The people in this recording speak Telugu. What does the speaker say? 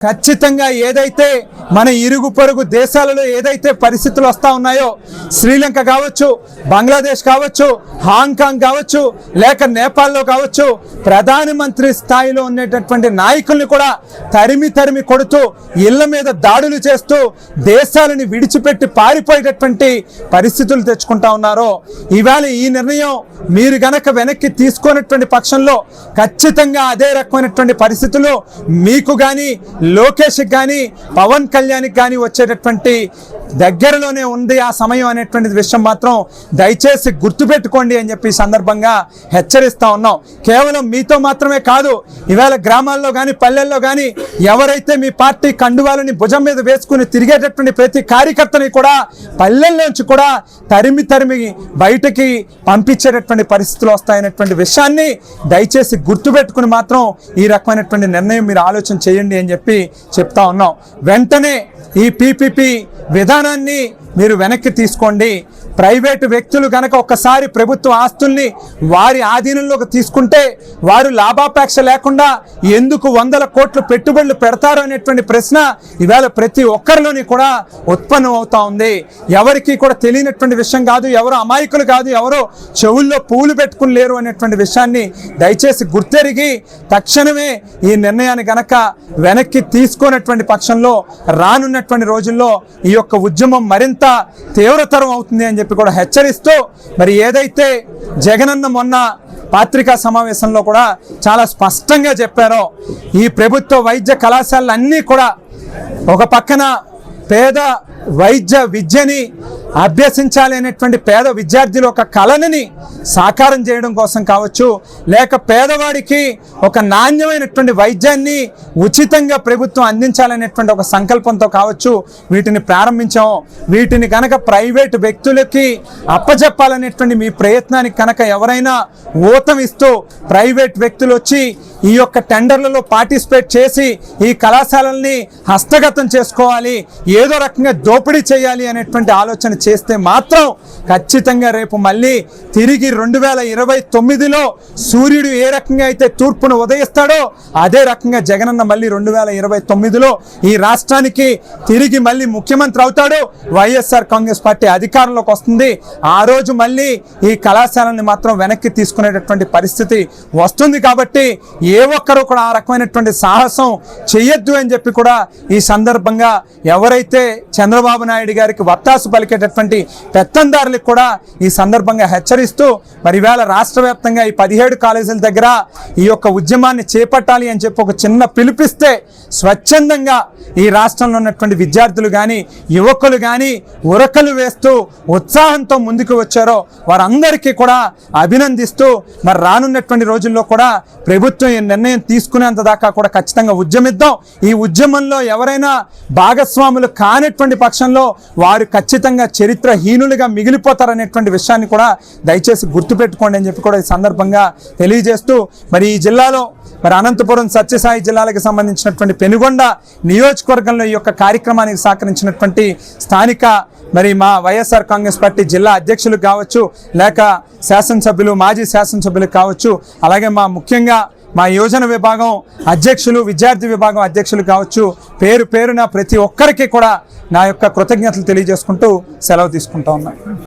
ఖచ్చితంగా ఏదైతే మన ఇరుగు పొరుగు దేశాలలో ఏదైతే పరిస్థితులు వస్తూ ఉన్నాయో శ్రీలంక కావచ్చు బంగ్లాదేశ్ కావచ్చు హాంకాంగ్ కావచ్చు లేక నేపాల్లో కావచ్చు ప్రధానమంత్రి స్థాయిలో ఉండేటటువంటి నాయకుల్ని కూడా తరిమి తరిమి కొడుతూ ఇళ్ళ మీద దాడులు చేస్తూ దేశాలని విడిచిపెట్టి పారిపోయేటటువంటి పరిస్థితులు తెచ్చుకుంటా ఉన్నారో ఇవాళ ఈ నిర్ణయం మీరు గనక వెనక్కి తీసుకున్నటువంటి పక్షంలో ఖచ్చితంగా అదే రకమైనటువంటి పరిస్థితులు మీకు కానీ లోకేష్కి కానీ పవన్ కళ్యాణ్ కళ్యాణ్కి కానీ వచ్చేటటువంటి దగ్గరలోనే ఉంది ఆ సమయం అనేటువంటి విషయం మాత్రం దయచేసి గుర్తుపెట్టుకోండి అని చెప్పి సందర్భంగా హెచ్చరిస్తా ఉన్నాం. కేవలం మీతో మాత్రమే కాదు ఈవేళ గ్రామాల్లో కానీ పల్లెల్లో కానీ ఎవరైతే మీ పార్టీ కండువాలని భుజం మీద వేసుకుని తిరిగేటటువంటి ప్రతి కార్యకర్తని కూడా పల్లెల్లోంచి కూడా తరిమి తరిమి బయటకి పంపించేటటువంటి పరిస్థితులు వస్తాయనేటువంటి విషయాన్ని దయచేసి గుర్తుపెట్టుకుని మాత్రం ఈ రకమైనటువంటి నిర్ణయం మీరు ఆలోచన చేయండి అని చెప్పి చెప్తా ఉన్నాం. వెంటనే ఈ పీపీపీ విధానాన్ని మీరు వెనక్కి తీసుకోండి. ప్రైవేటు వ్యక్తులు గనక ఒక్కసారి ప్రభుత్వ ఆస్తుల్ని వారి ఆధీనంలోకి తీసుకుంటే వారు లాభాపేక్ష లేకుండా ఎందుకు వందల కోట్లు పెట్టుబడులు పెడతారు అనేటువంటి ప్రశ్న ఇవాళ ప్రతి ఒక్కరిలోని కూడా ఉత్పన్నం అవుతా ఉంది. ఎవరికి కూడా తెలియనటువంటి విషయం కాదు ఎవరు అమాయకులు కాదు ఎవరు చెవుల్లో పూలు పెట్టుకుని లేరు అనేటువంటి విషయాన్ని దయచేసి గుర్తెరిగి తక్షణమే ఈ నిర్ణయాన్ని గనక వెనక్కి తీసుకున్నటువంటి పక్షంలో రానున్నటువంటి రోజుల్లో ఈ యొక్క ఉద్యమం మరింత తీవ్రతరం అవుతుంది అని చెప్పి కూడా హెచ్చరిస్తూ మరి ఏదైతే జగనన్న మొన్న పాత్రికా సమావేశంలో కూడా చాలా స్పష్టంగా చెప్పారో ఈ ప్రభుత్వ వైద్య కళాశాలలు కూడా ఒక పక్కన పేద వైద్య విద్యని అభ్యసించాలి అనేటువంటి పేద విద్యార్థుల ఒక కళని సాకారం చేయడం కోసం కావచ్చు లేక పేదవాడికి ఒక నాణ్యమైనటువంటి వైద్యాన్ని ఉచితంగా ప్రభుత్వం అందించాలనేటువంటి ఒక సంకల్పంతో కావచ్చు వీటిని ప్రారంభించాము. వీటిని కనుక ప్రైవేట్ వ్యక్తులకి అప్పచెప్పాలనేటువంటి మీ ప్రయత్నానికి కనుక ఎవరైనా ఊతం ఇస్తూ ప్రైవేట్ వ్యక్తులు వచ్చి ఈ యొక్క టెండర్లలో పార్టిసిపేట్ చేసి ఈ కళాశాలల్ని హస్తగతం చేసుకోవాలి ఏదో రకంగా దోపిడీ చేయాలి అనేటువంటి ఆలోచన చేస్తే మాత్రం ఖచ్చితంగా రేపు మళ్ళీ తిరిగి రెండు వేల ఇరవై తొమ్మిదిలో సూర్యుడు ఏ రకంగా అయితే తూర్పును ఉదయిస్తాడో అదే రకంగా జగనన్న మళ్ళీ రెండు వేల ఇరవై తొమ్మిదిలో ఈ రాష్ట్రానికి తిరిగి మళ్ళీ ముఖ్యమంత్రి అవుతాడు. వైఎస్ఆర్ కాంగ్రెస్ పార్టీ అధికారంలోకి వస్తుంది. ఆ రోజు మళ్ళీ ఈ కళాశాలని మాత్రం వెనక్కి తీసుకునేటటువంటి పరిస్థితి వస్తుంది కాబట్టి ఏ ఒక్కరు కూడా ఆ రకమైనటువంటి సాహసం చేయొద్దు అని చెప్పి కూడా ఈ సందర్భంగా ఎవరైతే చంద్రబాబు నాయుడు గారికి వత్తాసు ఉన్నటువంటి పెత్తందారులకు కూడా ఈ సందర్భంగా హెచ్చరిస్తూ మరి వేళ రాష్ట్ర వ్యాప్తంగా ఈ పదిహేడు కాలేజీల దగ్గర ఈ యొక్క ఉద్యమాన్ని చేపట్టాలి అని చెప్పి ఒక చిన్న పిలిపిస్తే స్వచ్ఛందంగా ఈ రాష్ట్రంలో ఉన్నటువంటి విద్యార్థులు కానీ యువకులు కానీ ఉరకలు వేస్తూ ఉత్సాహంతో ముందుకు వచ్చారో వారందరికీ కూడా అభినందిస్తూ మరి రానున్నటువంటి రోజుల్లో కూడా ప్రభుత్వం ఈ నిర్ణయం తీసుకునేంత దాకా కూడా ఖచ్చితంగా ఉద్యమిద్దాం. ఈ ఉద్యమంలో ఎవరైనా భాగస్వాములు కానటువంటి పక్షంలో వారు ఖచ్చితంగా చరిత్రహీనులుగా మిగిలిపోతారనేటువంటి విషయాన్ని కూడా దయచేసి గుర్తుపెట్టుకోండి అని చెప్పి కూడా ఈ సందర్భంగా తెలియజేస్తూ మరి ఈ జిల్లాలో మరి అనంతపురం సత్యసాయి జిల్లాలకు సంబంధించినటువంటి పెనుగొండ నియోజకవర్గంలో ఈ యొక్క కార్యక్రమానికి సహకరించినటువంటి స్థానిక మరి మా వైఎస్ఆర్ కాంగ్రెస్ పార్టీ జిల్లా అధ్యక్షులు కావచ్చు లేక శాసనసభ్యులు మాజీ శాసనసభ్యులు కావచ్చు అలాగే మా ముఖ్యంగా మా యోజన విభాగం అధ్యక్షులు విద్యార్థి విభాగం అధ్యక్షులు కావచ్చు పేరు పేరున ప్రతి ఒక్కరికి కూడా నా యొక్క కృతజ్ఞతలు తెలియజేసుకుంటూ సెలవు తీసుకుంటా ఉన్నాను.